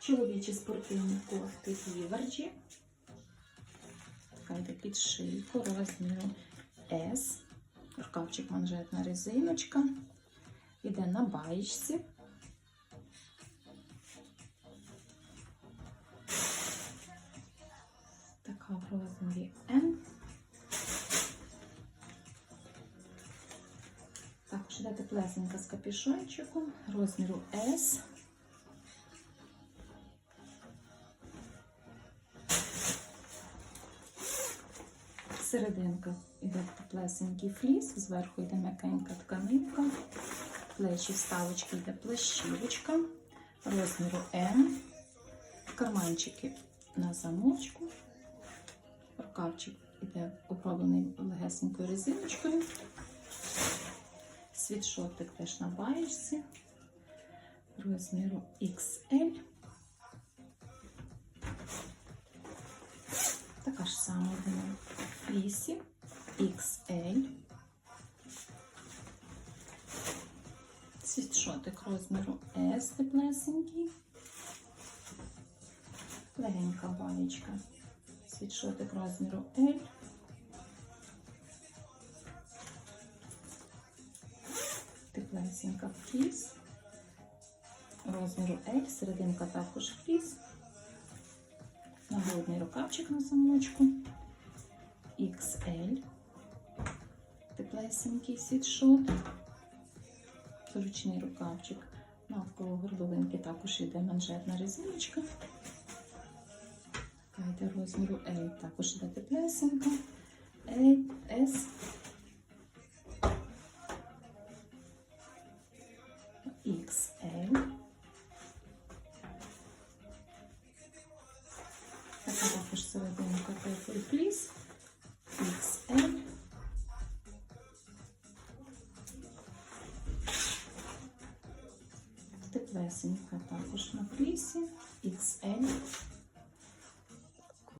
Чоловічі спортивні кофти Віверджі. Така йде під шийку розміру S. Рукавчик манжетна резиночка. Іде на баєчці. Така в розмірі М. Також іде теплесенька з капюшончиком розміру S. Серединка. Йде теплесенький фліс, зверху йде м'якенька тканинка, плечі вставочки йде плащівочка розміру М, карманчики на замочку, рукавчик йде оброблений легесенькою резиночкою, світшотик теж на баєчці. Розміру XL. Така ж сама йде на XL. Світшотик розміру S теплесенький. Легенька баєчка. Світшотик розміру L. Теплесенька фліс. Розміру L, серединка також фліс. Нагрудний рукавчик на замочку. XL. Теплесенький світшот. Зручний рукавчик. Навколо горловинки також йде манжетна резиночка. Така йде розміру L. Також йде теплесенька. L, S. XL. Така також серединка Purple Fleece. Теплесенька також на флісі XL.